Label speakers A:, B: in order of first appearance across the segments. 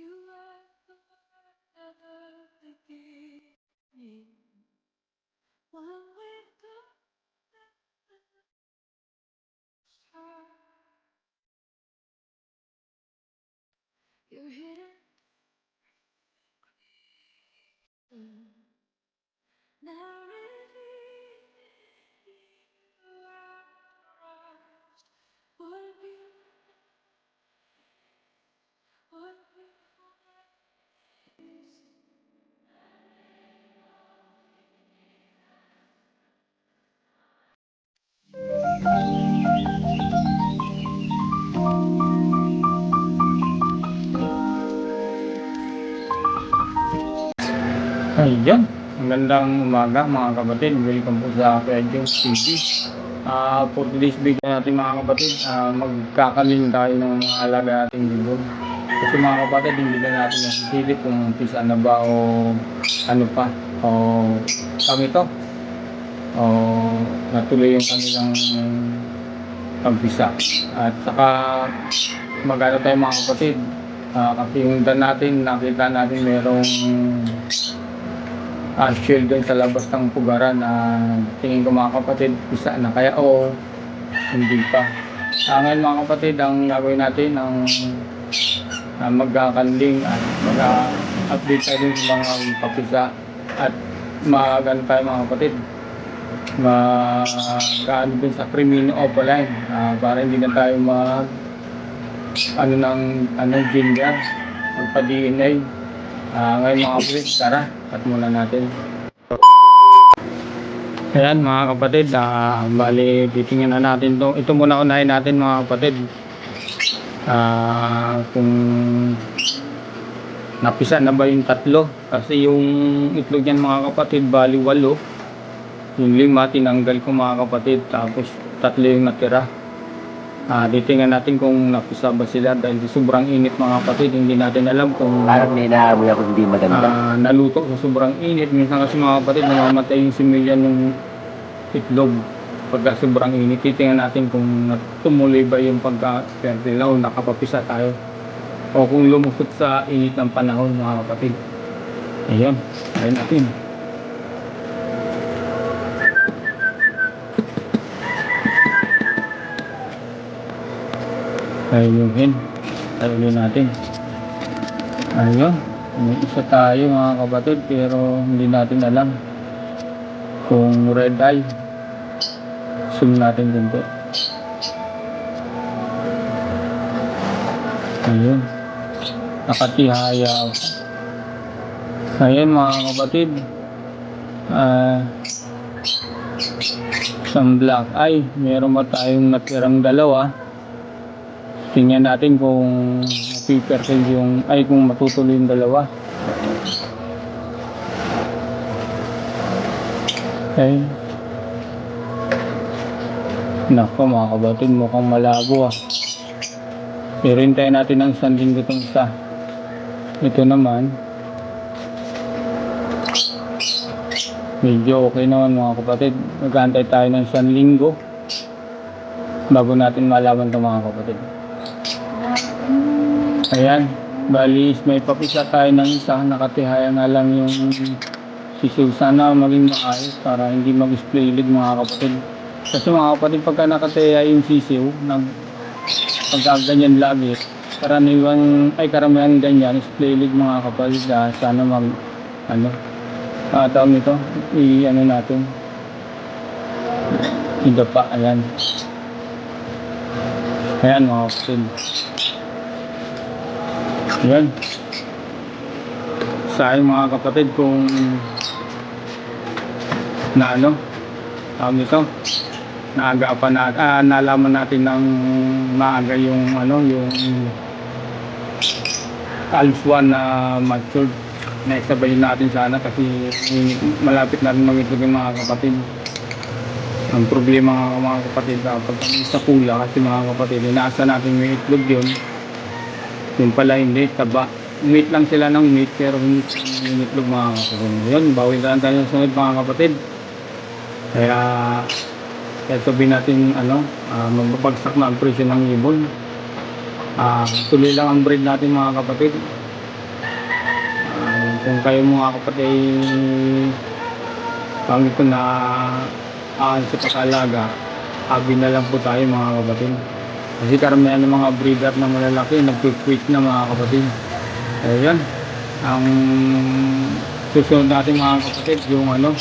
A: You are ever beginning. One star. You're hidden.
B: Ayun, magandang umaga mga kapatid. Welcome po sa Pedro TV. Ah, for today's video natin mga kapatid, ah, magkakaling tayo ng mga alaga nating libog. Kasi mga kapatid, hindi na natin nasisilip kung umpisa na ba o ano pa. O kami to. O natuloy yung kanilang pampisa. At saka magano tayo mga kapatid. Ah, kasi yung natin, nakita natin merong ah, shield din sa labas ng pugaran na tingin ko mga kapatid, isa na kaya o hindi pa. Ah, ngayon mga kapatid, ang gagawin natin ang uh, magkakanling at mag-update tayo sa mga papisa at magano tayo mga kapatid. Mag-ano din sa Crimino Opaline ah, para hindi na tayo mag ano ng ano ginger magpa-DNA Ah, ngayon mga kapatid, tara, cut muna natin. Ayan mga kapatid, ah, bali titingnan na natin to. Ito muna unahin natin mga kapatid. Ah, kung napisa na ba yung tatlo. Kasi yung itlog yan mga kapatid, bali walo. Yung lima, tinanggal ko mga kapatid. Tapos tatlo yung natira. Ah, titingnan natin kung napisa ba sila dahil sobrang init mga kapatid. Hindi natin alam kung
C: Parang may naamoy ako hindi maganda.
B: Ah, naluto sa sobrang init. Minsan kasi mga kapatid, namamatay yung similyan ng itlog pagka sobrang init. Titingnan natin kung tumuloy ba yung pagka-swerte nila o nakapapisa tayo. O kung lumusot sa init ng panahon mga kapatid. Ayan, ayun natin. Ayun, ayun natin. Ayun, may isa tayo mga kapatid pero hindi natin alam kung red eye. Zoom natin dito. Ayun. Nakatihaya. Ayun mga kapatid. Ah, isang black eye. Meron ba tayong natirang dalawa? Tingnan natin kung pipercel yung, ay kung matutuloy yung dalawa. Okay. Nako mga kabatid, mukhang malabo ah. Pero hintayin natin ng isang linggo itong isa. Ito naman. Medyo okay naman mga kapatid. Magantay tayo ng isang linggo. Bago natin malaman ito mga kapatid. Ayan, bali may papisa tayo ng isa, nakatihaya nga lang yung sisiw. Sana maging maayos para hindi mag-splayed mga kapatid. Kasi mga kapatid, pagka nakatihaya yung sisiw, nag, pagka ganyan lagi, karaniwan, ay karamihan ganyan, splayed mga kapatid, ah, sana mag, ano, ah, tawag nito, i, ano natin, idapa, ayan. Ayan mga kapatid. Yan. Sa aking mga kapatid kung na ano, tawag nito, naagapan na, ah, nalaman natin ng maaga yung ano, yung Alps 1 na matured. Naisabay natin sana kasi malapit na rin mag-itlog yung mga kapatid. Ang problema nga mga kapatid kapag sa pula kasi mga kapatid, inaasa natin may itlog yun, yung pala hindi, taba. Meat lang sila ng meat, pero yung itlog mga kapatid. Yun, bawi lang tayo sa sunod mga kapatid. Kaya, kaya sabihin natin, ano, uh, magbabagsak na ang presyo ng ibon. Ah, tuloy lang ang breed natin mga kapatid. kung kayo mga kapatid ay pang ito na aan sa pag-alaga, abi na lang po tayo mga kapatid. Kasi karamihan ng mga breeder na malalaki, nag-quit na mga kapatid. Ayan, ang susunod natin mga kapatid, yung ano,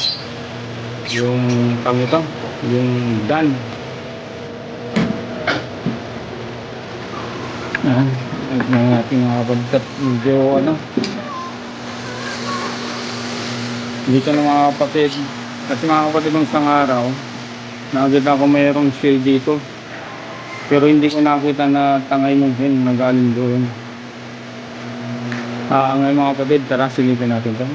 B: yung kami ito, yung dan. Ayan, tignan natin mga kapatid, at medyo ano, dito na mga kapatid, kasi mga kapatid nung isang araw, nakakita ko mayroong shield dito. Pero hindi ko nakita na tangay yung hen na galing doon. Ah, ngayon mga kapatid, tara silipin natin to.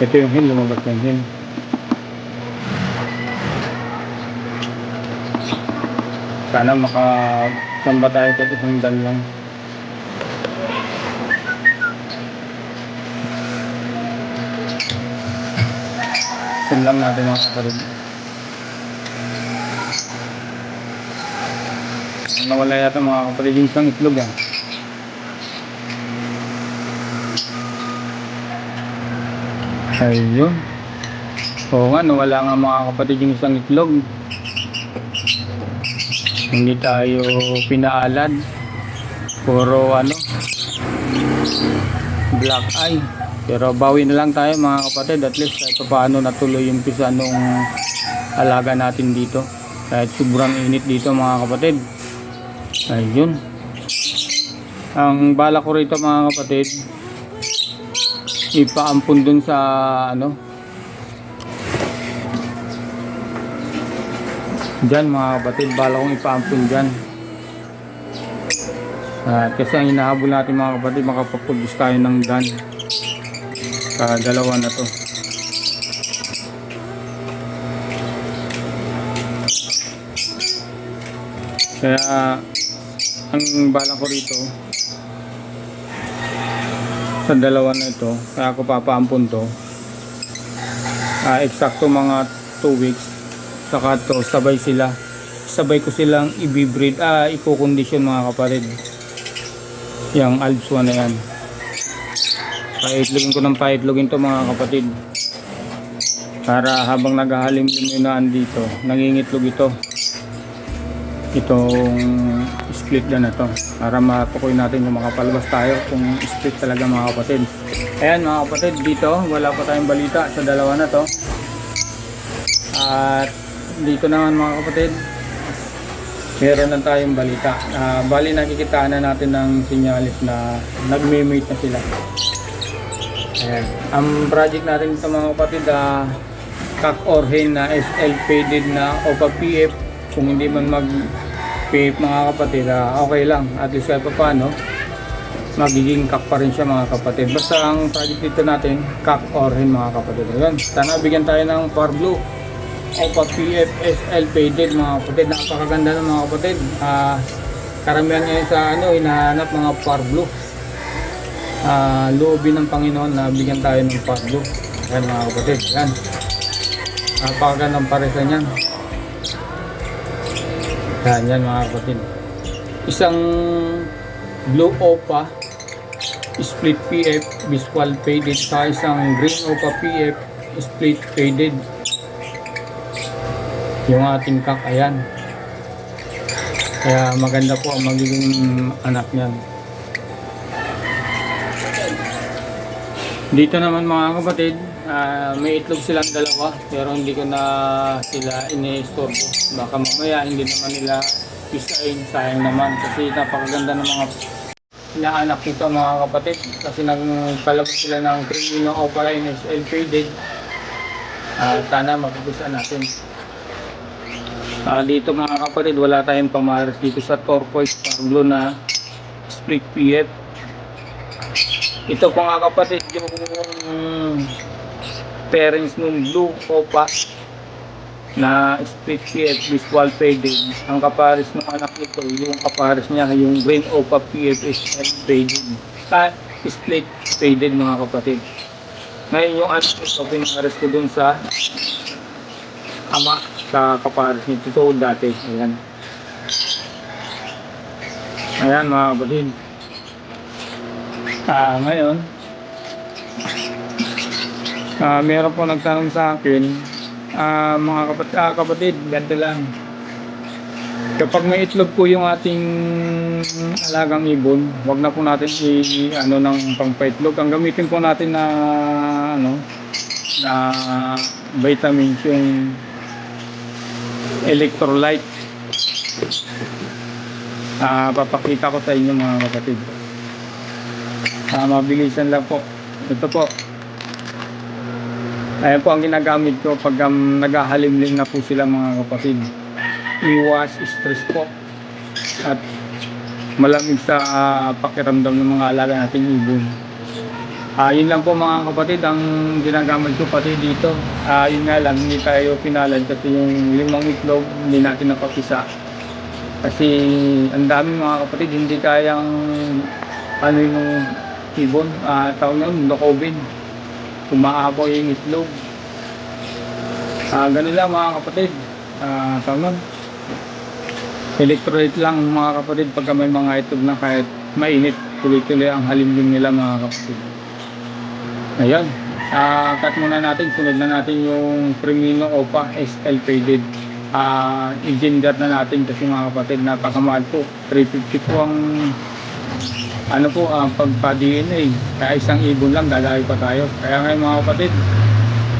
B: Ito yung hen, lumabas yung hen. Sana makasamba tayo kahit isang dan lang. Yan lang natin mga kapatid. Nawala yata mga kapatid yung isang itlog ah. Ayun. Oo nga, nawala nga mga kapatid yung isang itlog. Hindi tayo pinaalad. Puro ano, black eye. Pero bawi na lang tayo mga kapatid. At least kahit paano natuloy yung pisa nung alaga natin dito. Kahit sobrang init dito mga kapatid. Ayun. Ang bala ko rito mga kapatid, ipaampun dun sa ano, Diyan mga kapatid, bala kong ipaampun dyan. At kasi ang hinahabol natin mga kapatid, makapaproduce tayo ng dan. Sa dalawa na to. Kaya ang bala ko rito sa dalawa na ito, kaya ako papaampun to. Ah, eksakto mga 2 weeks saka to sabay sila. Sabay ko silang i-breed ah i-condition mga kapatid yung alps 1 na yan. Paitlogin ko ng paitlogin to mga kapatid. Para habang naghahalim-lim yun na dito nangingitlog ito. Itong split na na to para matukoy natin yung makapalabas tayo kung split talaga mga kapatid. Ayan mga kapatid dito wala pa tayong balita sa dalawa na to. At dito naman mga kapatid meron na tayong balita. Ah, bali nakikita na natin ng sinyalis na nagme-mate na sila. Ayan. ang project natin ito mga kapatid ah, cock or hen na SL faded na OPA PF kung hindi man mag PF mga kapatid ah, okay lang at least kahit pa paano magiging cock pa rin siya mga kapatid basta ang project dito natin cock or hen mga kapatid Ayan. sana bigyan tayo ng par blue Opa PFSL faded mga kapatid. Napakaganda ng mga kapatid. Ah, karamihan ngayon sa ano, hinahanap mga par blue. Ah, loobi ng Panginoon na bigyan tayo ng par blue. Ayan mga kapatid. Yan. Napakaganda ng paresa niyan. Yan, yan mga kapatid. Isang blue Opa split PF visual faded. Sa isang green Opa PF split faded. Yung ating kak ayan. Kaya maganda po ang magiging anak niyan dito naman mga kapatid ah, may itlog silang dalawa pero hindi ko na sila ini-istorbo baka mamaya hindi naman nila pisain sayang naman kasi napakaganda ng mga inaanak nito mga kapatid. Kasi nagpalabas sila ng Crimino Opaline SL faded Ah, sana mapupusan natin. Ah, dito mga kapatid, wala tayong pamaras dito sa turquoise Pablo na split PF. Ito po mga kapatid, yung parents ng blue opa na split PF visual faded. Ang kapares ng anak nito, yung kapares niya, yung green opa PF is faded. Ah, split faded mga kapatid. Ngayon yung anak nito, pinares ko dun sa ama sa kapares nito so dati ayan ayan mga kapatid Ah, ngayon, ah, meron po nagtanong sa akin, ah, mga kapatid, ah, kapatid, ganito lang. Kapag may itlog po yung ating alagang ibon, wag na po natin i ano ng pangpaitlog. Ang gamitin po natin na ano na vitamins yung electrolyte. Ah, papakita ko sa inyo mga kapatid. Ah, mabilisan lang po. Ito po. Ayan po ang ginagamit ko pag um, naghahalimlim na po sila mga kapatid. Iwas stress po. At malamig sa ah, pakiramdam ng mga alaga nating ibon. Yun lang po mga kapatid ang ginagamit ko pati dito. Yun nga lang hindi tayo pinalad kasi yung limang itlog hindi natin napapisa. Kasi ang dami mga kapatid hindi kayang ano yung ibon, ah, tawag yun, lokobin. Umaapaw yung itlog. Ah, ganun lang mga kapatid. Ah, tawag nun. Electrolyte lang mga kapatid pagka may mga itlog na kahit mainit, tuloy-tuloy ang halimlim nila mga kapatid. Ayan. Ah, cut muna natin. Sunod na natin yung Primino Opa SL faded. Ah, i-gender na natin kasi mga kapatid, napakamahal po. 350 po ang ano po, ang pagpa-DNA. Kaya isang ibon lang, dalayo pa tayo. Kaya ngayon mga kapatid,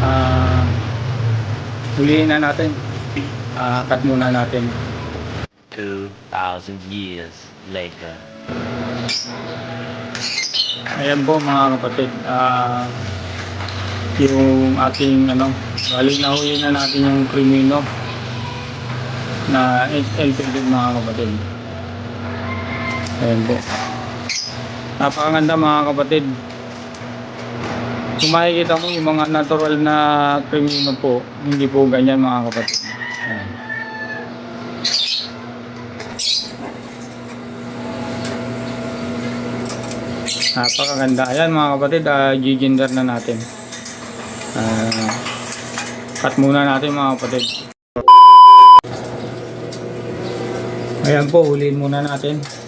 B: ah, huliin na natin. Ah, cut muna natin.
C: 2,000 years later.
B: Ayan po mga kapatid, ah yung ating ano, bali na huli na natin yung krimino na SLP din mga kapatid. Ayan po. Napakaganda mga kapatid. Kung makikita mo yung mga natural na krimino po, hindi po ganyan mga kapatid. Ayan. Napakaganda. Ayan mga kapatid, uh, gender na natin. Ah, cut muna natin mga kapatid. Ayan po, huliin muna natin.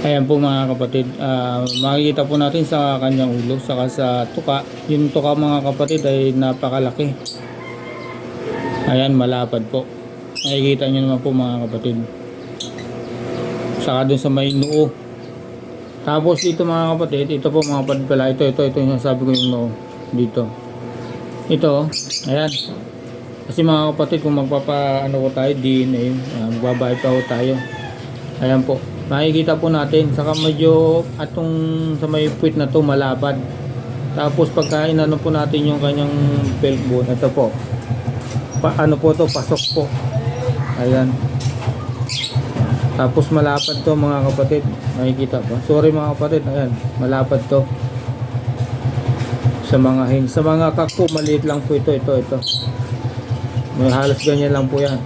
B: Ayan po mga kapatid, Ah, makikita po natin sa kanyang ulo, saka sa tuka. Yung tuka mga kapatid ay napakalaki. Ayan, malapad po. Makikita nyo naman po mga kapatid. Saka dun sa may noo. Tapos dito mga kapatid, ito po mga kapatid pala, ito, ito, ito yung sabi ko yung noo. Dito. Ito, ayan. Kasi mga kapatid, kung magpapa, ano ko tayo, DNA, uh, magbabayad pa ko tayo. Ayan po. Makikita po natin, saka medyo atong sa may puwit na to malapad. Tapos pagka inano po natin yung kanyang belt bone, ito po. Pa, ano po to, pasok po. Ayan. Tapos malapad to mga kapatid. Makikita po. Sorry mga kapatid, ayan. Malapad to. Sa mga hin. Sa mga kako, maliit lang po ito, ito, ito. May halos ganyan lang po yan.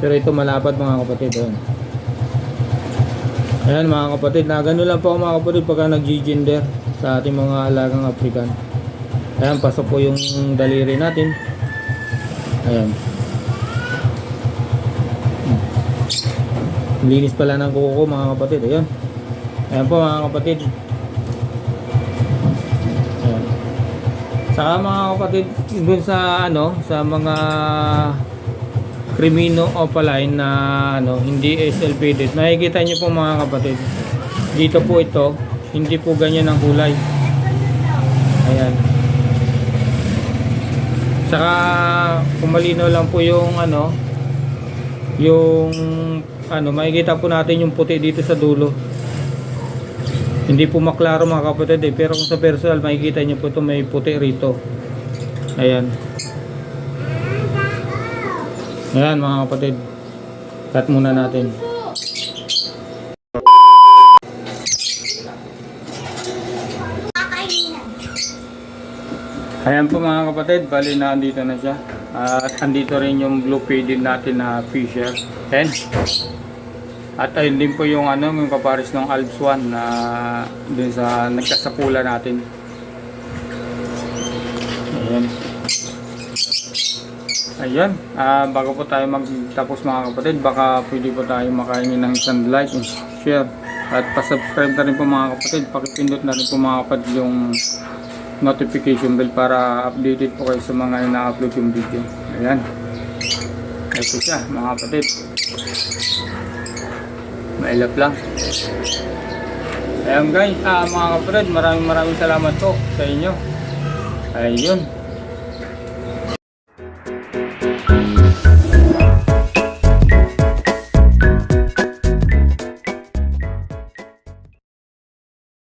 B: Pero ito malapad mga kapatid. Ayan. Ayan mga kapatid, na ganun lang po mga kapatid pagka nag-gender sa ating mga alagang African. Ayan, pasok po yung daliri natin. Ayan. Linis pala ng kuko ko mga kapatid. Ayan. Ayan po mga kapatid. Ayan. Saka mga kapatid, dun sa ano, sa mga Crimino opaline na ano, hindi SL faded. Makikita niyo po mga kapatid. Dito po ito, hindi po ganyan ang kulay. Ayan. Saka kung malinaw lang po yung ano, yung ano, makikita po natin yung puti dito sa dulo. Hindi po maklaro mga kapatid eh, pero kung sa personal makikita niyo po ito may puti rito. Ayan. Ayan mga kapatid. Cut muna natin. Ayan po mga kapatid, bali na andito na siya. At andito rin yung blue faded natin na Fisher 10. At ayun din po yung ano, yung kaparis ng Alps 1 na dun sa nagkasapula natin. Ayan. Ayan, ah, bago po tayo magtapos mga kapatid, baka pwede po tayo makainin ng isang like and share. At pa-subscribe na rin po mga kapatid, pakipindot na rin po mga kapatid yung notification bell para updated po kayo sa mga ina-upload yung video. Ayan. Ito siya mga kapatid. Mailap lang. Ayan guys, ah, mga kapatid, maraming maraming salamat po sa inyo. Ayun.